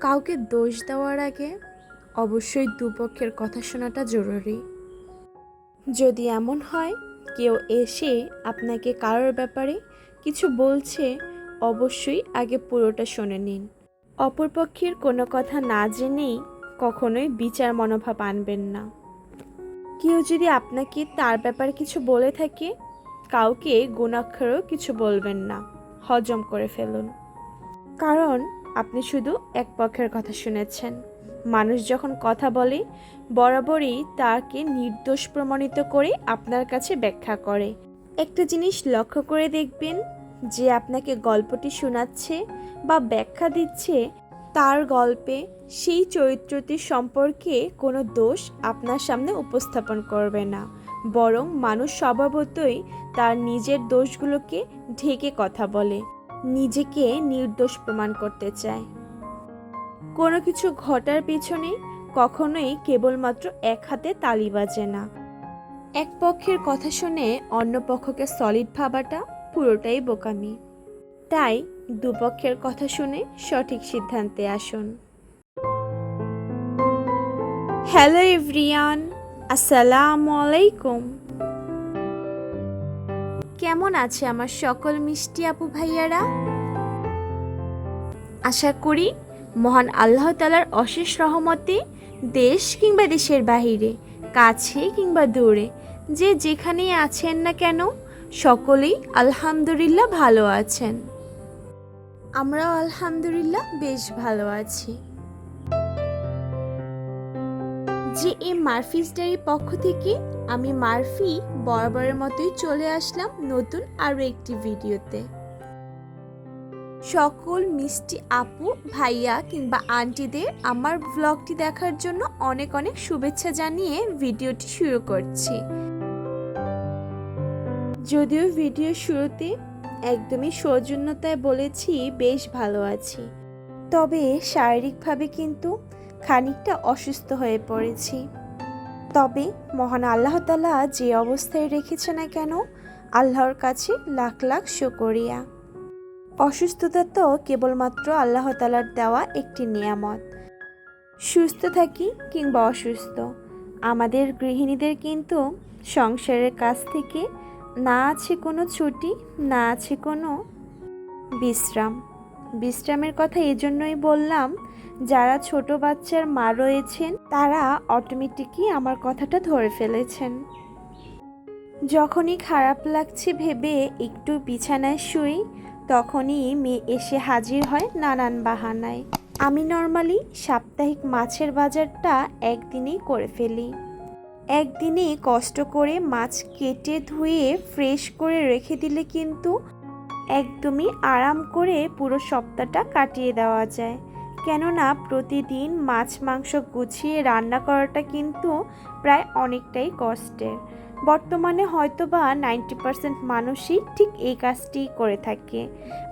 কাউকে দোষ দেওয়ার আগে অবশ্যই দুপক্ষের কথা শোনাটা জরুরি। যদি এমন হয়, কেউ এসে আপনাকে কারোর ব্যাপারে কিছু বলছে, অবশ্যই আগে পুরোটা শুনে নিন। অপরপক্ষের কোনো কথা না জেনেই কখনোই বিচার মনোভাব আনবেন না। কেউ যদি আপনাকে তার ব্যাপারে কিছু বলে থাকে, কাউকে গুণাক্ষরেও কিছু বলবেন না। হজম করে ফেলুন। কারণ আপনি শুধু এক পক্ষের কথা শুনেছেন। মানুষ যখন কথা বলে, বরাবরই তাকে নির্দোষ প্রমাণিত করে আপনার কাছে ব্যাখ্যা করে। একটা জিনিস লক্ষ্য করে দেখবেন, যে আপনাকে গল্পটি শোনাচ্ছে বা ব্যাখ্যা দিচ্ছে, তার গল্পে সেই চরিত্রটি সম্পর্কে কোনো দোষ আপনার সামনে উপস্থাপন করবে না। বরং মানুষ স্বভাবতই তার নিজের দোষগুলোকে ঢেকে কথা বলে। নিজেকে নির্দোষ প্রমাণ করতে চায়। কোনো কিছু ঘটার পেছনে কখনোই কেবলমাত্র এক হাতে তালি বাজে না। এক পক্ষের কথা শুনে অন্য পক্ষকে সলিড ভাবাটা পুরোটাই বোকামি। তাই দুপক্ষের কথা শুনে সঠিক সিদ্ধান্তে আসুন। হ্যালো এভরিয়ান আসসালামু আলাইকুম কেমন আছে আমার সকল মিষ্টি আপু ভাইয়ারা? আশা করি মহান আল্লাহ তালার অশেষ রহমতে দেশ কিংবা দেশের বাহিরে, কাছে কিংবা দূরে, যে যেখানেই আছেন না কেন, সকলেই আলহামদুলিল্লাহ ভালো আছেন। আমরাও আলহামদুলিল্লাহ বেশ ভালো আছি। যে এ মারফিস ডায়ের পক্ষ থেকে আমি মারফি বরাবরের মতোই চলে আসলাম নতুন আরও একটি ভিডিওতে। সকল মিষ্টি আপু, ভাইয়া কিংবা আন্টিদের আমার ব্লগটি দেখার জন্য অনেক অনেক শুভেচ্ছা জানিয়ে ভিডিওটি শুরু করছি। যদিও ভিডিও শুরুতে একদমই সৌজন্যতায় বলেছি, বেশ ভালো আছি। তবে শারীরিকভাবে কিন্তু খানিকটা অসুস্থ হয়ে পড়েছি। তবে মহান আল্লাহ তালা যে অবস্থায় রেখেছে না কেন, আল্লাহর কাছে লাখ লাখ শুকরিয়া। অসুস্থতা তো কেবলমাত্র আল্লাহ তালার দেওয়া একটি নিয়ামত। সুস্থ থাকি কিংবা অসুস্থ, আমাদের গৃহিণীদের কিন্তু সংসারের কাছ থেকে না আছে কোনো ছুটি, না আছে কোনো বিশ্রাম। বিশ্রামের কথা এজন্যই বললাম যারা ছোট বাচ্চার মা রয়েছেন, তারা অটোমেটিকই আমার কথাটা ধরে ফেলেছেন। যখনই খারাপ লাগছে ভেবে একটু বিছানায় শুই, তখনই মেয়ে এসে হাজির হয় নানান বাহানায়। আমি নর্মালি সাপ্তাহিক মাছের বাজারটা একদিনেই করে ফেলি। একদিনে কষ্ট করে মাছ কেটে ধুয়ে ফ্রেশ করে রেখে দিলে কিন্তু একদমই আরাম করে পুরো সপ্তাহটা কাটিয়ে দেওয়া যায়। কেননা প্রতিদিন মাছ মাংস গুছিয়ে রান্না করাটা কিন্তু প্রায় অনেকটাই কষ্টের। বর্তমানে হয়তো বা নাইনটি পার্সেন্ট মানুষই ঠিক এই কাজটি করে থাকে।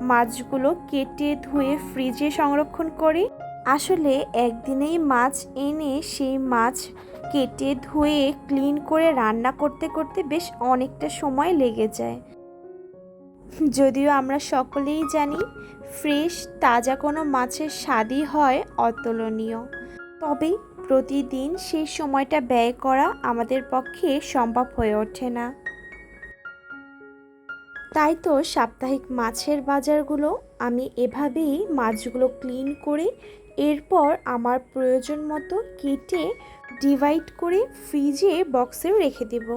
মাছগুলো কেটে ধুয়ে ফ্রিজে সংরক্ষণ করে। আসলে একদিনেই মাছ এনে সেই মাছ কেটে ধুয়ে ক্লিন করে রান্না করতে করতে বেশ অনেকটা সময় লেগে যায়। যদিও আমরা সকলেই জানি, ফ্রেশ, তাজা কোনো মাছের স্বাদই হয় অতুলনীয়। তবে প্রতিদিন সেই সময়টা ব্যয় করা আমাদের পক্ষে সম্ভব হয়ে ওঠে না। তাই তো সাপ্তাহিক মাছের বাজারগুলো আমি এভাবেই মাছগুলো ক্লিন করে, এরপর আমার প্রয়োজন মতো কেটে ডিভাইড করে ফ্রিজে বক্সে রেখে দেব।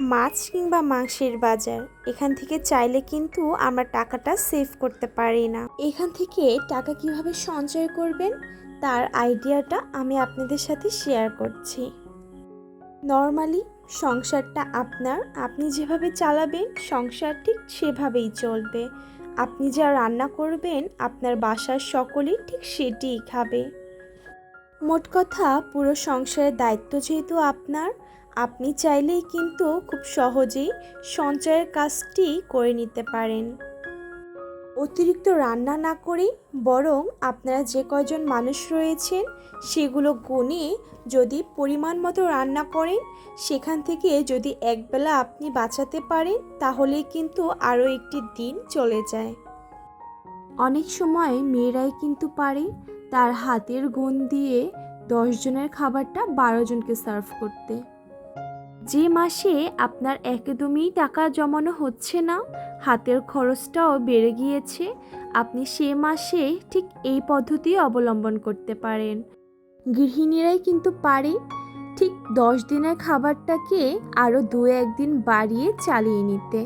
মাছ কিংবা মাংসের বাজার। এখান থেকে চাইলে কিন্তু আমরা টাকাটা সেভ করতে পারি না। এখান থেকে টাকা কীভাবে সঞ্চয় করবেন? তার আইডিয়াটা আমি আপনাদের সাথে শেয়ার করছি। নর্মালি সংসারটা আপনার। আপনি যেভাবে চালাবেন, সংসার ঠিক সেভাবেই চলবে। আপনি যা রান্না করবেন, আপনার বাসার সকলেই ঠিক সেটিই খাবে। মোট কথা, পুরো সংসারের দায়িত্ব যেহেতু আপনার আপনি চাইলেই কিন্তু খুব সহজেই সঞ্চয়ের কাজটি করে নিতে পারেন। অতিরিক্ত রান্না না করে বরং আপনারা যে কয়জন মানুষ রয়েছেন, সেগুলো গুনে যদি পরিমাণ মতো রান্না করেন, সেখান থেকে যদি একবেলা আপনি বাঁচাতে পারেন, তাহলে কিন্তু আরও একটি দিন চলে যায়। অনেক সময় মেয়েরাই কিন্তু পারে তার হাতের গুণ দিয়ে দশজনের খাবারটা বারো জনকে সার্ভ করতে। যে মাসে আপনার একদমই টাকা জমানো হচ্ছে না, হাতের খরচটাও বেড়ে গিয়েছে, আপনি সে মাসে ঠিক এই পদ্ধতি অবলম্বন করতে পারেন। গৃহিণীরাই কিন্তু পারে, ঠিক দশ দিনের খাবারটাকে আরও দু একদিন বাড়িয়ে চালিয়ে নিতে।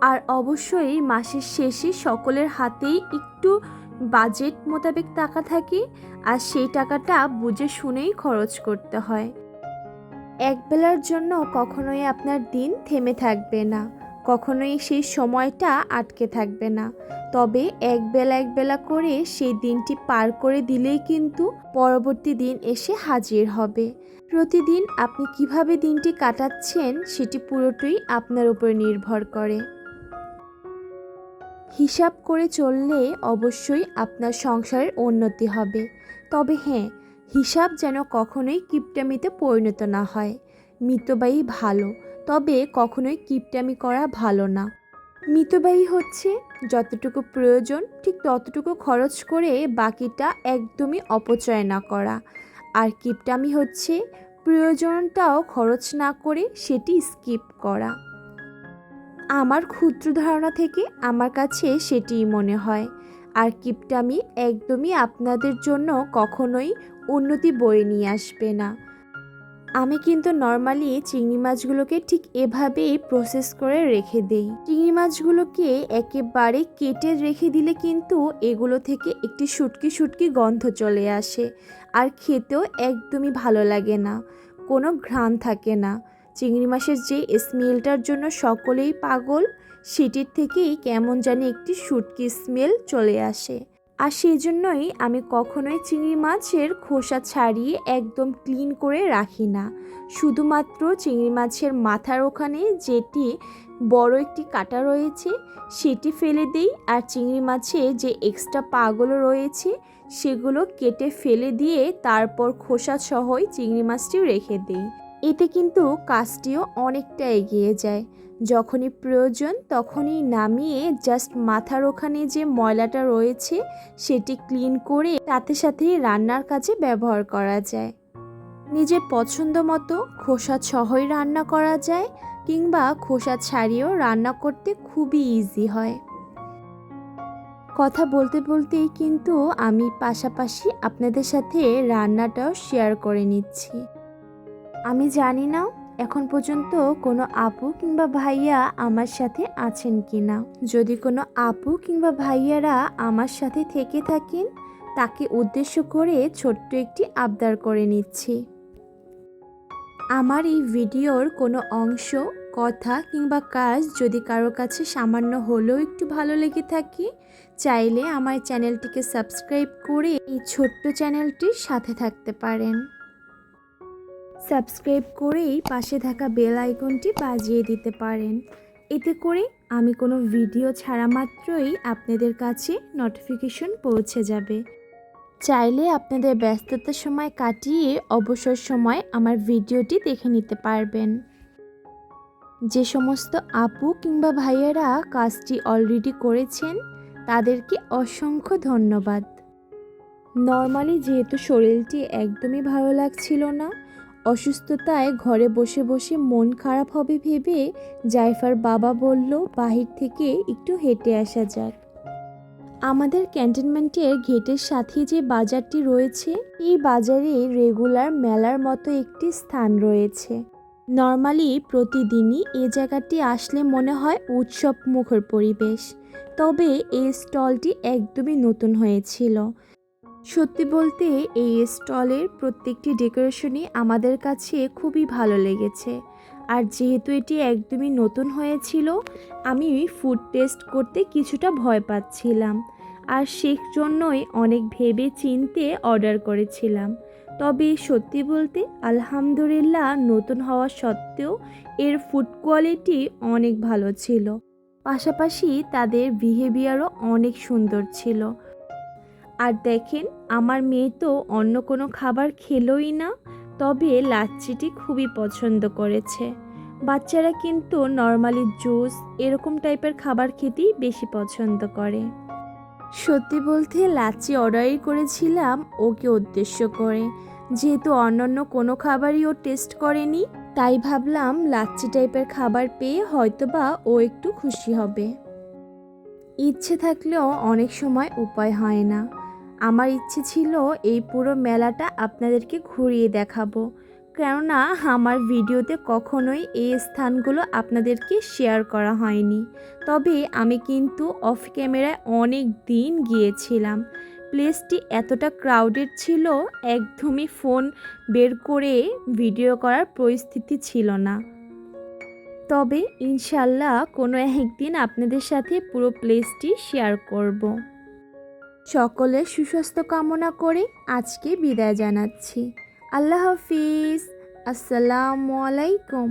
আর অবশ্যই মাসের শেষে সকলের হাতেই একটু বাজেট মোতাবেক টাকা থাকে, আর সেই টাকাটা বুঝে শুনেই খরচ করতে হয়। একবেলার জন্য কখনোই আপনার দিন থেমে থাকবে না। কখনোই সেই সময়টা আটকে থাকবে না। তবে একবেলা একবেলা করে সেই দিনটি পার করে দিলেই কিন্তু পরবর্তী দিন এসে হাজির হবে। প্রতিদিন আপনি কীভাবে দিনটি কাটাচ্ছেন সেটি পুরোটাই আপনার উপর নির্ভর করে। হিসাব করে চললে অবশ্যই আপনার সংসারের উন্নতি হবে। তবে হ্যাঁ হিসাব যেন কখনোই কিপটামিতে পরিণত না হয়। মিতব্যয়ী ভালো, তবে কখনোই কিপটামি করা ভালো না। মিতব্যয়ী হচ্ছে যতটুকু প্রয়োজন, ঠিক ততটুকু খরচ করে বাকিটা একদমই অপচয় না করা। আর কিপটামি হচ্ছে প্রয়োজনটাও খরচ না করে সেটি স্কিপ করা। আমার ক্ষুদ্র ধারণা থেকে আমার কাছে সেটিই মনে হয়। আর কিপটামি একদমই আপনাদের জন্য কখনোই উন্নতি বয়ে নিয়ে আসবে না। আমি কিন্তু নর্মালি চিংড়ি মাছগুলোকে ঠিক এভাবেই প্রসেস করে রেখে দেই। চিংড়ি মাছগুলোকে একেবারে কেটে রেখে দিলে কিন্তু এগুলো থেকে একটি শুটকি শুটকি গন্ধ চলে আসে আর খেতেও একদমই ভালো লাগে না, কোনো ঘ্রাণ থাকে না। চিংড়ি মাছের যে স্মেলটার জন্য সকলেই পাগল, সেটির থেকেই কেমন জানি একটি শুটকি স্মেল চলে আসে। আর সেই জন্যই আমি কখনোই চিংড়ি মাছের খোসা ছাড়িয়ে একদম ক্লিন করে রাখি না। শুধুমাত্র চিংড়ি মাছের মাথার ওখানে যেটি বড় একটি কাটা রয়েছে, সেটি ফেলে দিই। আর চিংড়ি মাছে যে এক্সট্রা পাগুলো রয়েছে, সেগুলো কেটে ফেলে দিয়ে তারপর খোসা সহই চিংড়ি মাছটি রেখে দিই। এতে কিন্তু কাজটিও অনেকটা এগিয়ে যায়। যখনই প্রয়োজন তখনই নামিয়ে জাস্ট মাথার ওখানে যে ময়লাটা রয়েছে সেটি ক্লিন করে সাথে সাথে রান্নার কাজে ব্যবহার করা যায়। নিজের পছন্দ মতো খোসা সহই রান্না করা যায় কিংবা খোসা ছাড়িয়েও রান্না করতে খুবই ইজি হয়। কথা বলতে বলতেই কিন্তু আমি পাশাপাশি আপনাদের সাথে রান্নাটাও শেয়ার করে নিচ্ছি। আমি জানি না এখন পর্যন্ত কোনো আপু কিংবা ভাইয়া আমার সাথে আছেন কি না যদি কোনো আপু কিংবা ভাইয়ারা আমার সাথে থেকে থাকেন, তাকে উদ্দেশ্য করে ছোট্ট একটি আবদার করে নিচ্ছি। আমার এই ভিডিওর কোনো অংশ, কথা কিংবা কাজ যদি কারও কাছে সামান্য হলেও একটু ভালো লেগে থাকে, চাইলে আমার চ্যানেলটিকে সাবস্ক্রাইব করে এই ছোট্ট চ্যানেলটির সাথে থাকতে পারেন। সাবস্ক্রাইব করেই পাশে থাকা বেল আইকনটি বাজিয়ে দিতে পারেন। এতে করে আমি কোনো ভিডিও ছাড়া মাত্রই আপনাদের কাছে নোটিফিকেশন পৌঁছে যাবে। চাইলে আপনাদের ব্যস্ততার সময় কাটিয়ে অবসর সময় আমার ভিডিওটি দেখে নিতে পারবেন। যে সমস্ত আপু কিংবা ভাইয়েরা কাজটি অলরেডি করেছেন, তাদেরকে অসংখ্য ধন্যবাদ। নর্মালি যেহেতু শরীরটি একদমই ভালো লাগছিল না অসুস্থতায় ঘরে বসে বসে মন খারাপ হবে ভেবে জাইফার বাবা বলল, বাহির থেকে একটু হেঁটে আসা যাক। আমাদের ক্যান্টনমেন্টের গেটের সাথে যে বাজারটি রয়েছে, এই বাজারে রেগুলার মেলার মতো একটি স্থান রয়েছে। নর্মালি প্রতিদিনই এ জায়গাটি আসলে মনে হয় উৎসব মুখর পরিবেশ। তবে এই স্টলটি একদমই নতুন হয়েছিল। সত্যি বলতে এই স্টলের প্রত্যেকটি ডেকোরেশনই আমাদের কাছে খুবই ভালো লেগেছে। আর যেহেতু এটি একদমই নতুন হয়েছিল, আমি ফুড টেস্ট করতে কিছুটা ভয় পাচ্ছিলাম। আর সেই জন্যই অনেক ভেবে চিনতে অর্ডার করেছিলাম। তবে সত্যি বলতে আলহামদুলিল্লাহ নতুন হওয়া সত্ত্বেও এর ফুড কোয়ালিটি অনেক ভালো ছিল। পাশাপাশি তাদের বিহেভিয়ারও অনেক সুন্দর ছিল। আর দেখেন, আমার মেয়ে তো অন্য কোনো খাবার খেলোই না, তবে লাচ্ছিটি খুবই পছন্দ করেছে। বাচ্চারা কিন্তু নর্মালি জুস এরকম টাইপের খাবার খেতেই বেশি পছন্দ করে। সত্যি বলতে লাচ্ছি অর্ডারই করেছিলাম, ওকে উদ্দেশ্য করে। যেহেতু অন্যান্য কোনো খাবারই ও টেস্ট করেনি, তাই ভাবলাম লাচ্ছি টাইপের খাবার পেয়ে হয়তোবা ও একটু খুশি হবে। ইচ্ছে থাকলেও অনেক সময় উপায় হয় না। আমার ইচ্ছে ছিল এই পুরো মেলাটা আপনাদেরকে ঘুরিয়ে দেখাবো। কেননা আমার ভিডিওতে কখনোই এই স্থানগুলো আপনাদেরকে শেয়ার করা হয়নি। তবে আমি কিন্তু অফ ক্যামেরায় অনেক দিন গিয়েছিলাম। প্লেসটি এতটা ক্রাউডেড ছিল, একদমই ফোন বের করে ভিডিও করার পরিস্থিতি ছিল না। তবে ইনশাল্লাহ কোনো একদিন আপনাদের সাথে পুরো প্লেসটি শেয়ার করব। সকলের সুস্বাস্থ্য কামনা করে আজকে বিদায় জানাচ্ছি। আল্লাহ হাফিজ। আসসালামু আলাইকুম।